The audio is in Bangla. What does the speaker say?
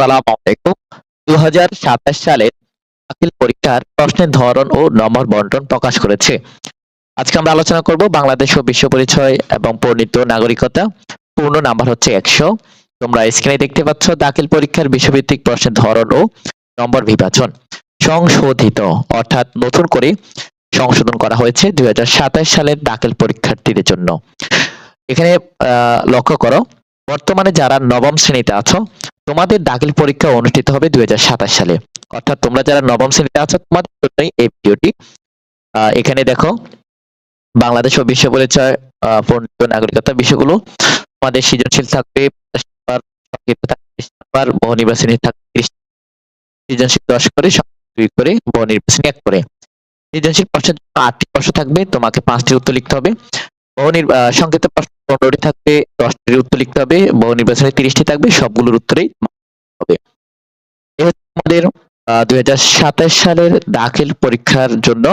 আসসালামু আলাইকুম। দু সালের দাখিল পরীক্ষার প্রশ্নের ধরন ও নম্বর বন্টন প্রকাশ করেছে। আজকে আমরা আলোচনা করব বাংলাদেশ ও বিশ্ব পরিচয় এবং পরিণত নাগরিকতা। পূর্ণ নাম্বার হচ্ছে একশো। তোমরা স্ক্রিনে দেখতে পাচ্ছ দাখিল পরীক্ষার বিশ্বভিত্তিক প্রশ্নের ধরন ও নম্বর বিভাজন। সংশোধিত, অর্থাৎ নতুন করে সংশোধন করা হয়েছে দুই হাজার সাতাশ সালের দাখিল পরীক্ষার্থীদের জন্য। এখানে লক্ষ্য করো, বর্তমানে যারা নবম শ্রেণীতে আছো তোমাদের দাখিল পরীক্ষা অনুষ্ঠিত হবে দুই সালে। অর্থাৎ তোমরা যারা নবম শ্রেণীতে আছো, তোমাদের জন্যই এই ভিডিওটি। এখানে দেখো, বাংলাদেশ ও বিশ্ব পরিচয় পরিণত নাগরিকতা বিষয়গুলো। তোমাদের সৃজনশীল থাকবে বহু থাকবে সংক্ষিপ্ত প্রশ্ন পনেরোটি থাকবে, দশটির উত্তর লিখতে হবে বহু নির্বাচনে তিরিশটি থাকবে, সবগুলোর উত্তরেই হবে। আমাদের দুই সালের দাখিল পরীক্ষার জন্য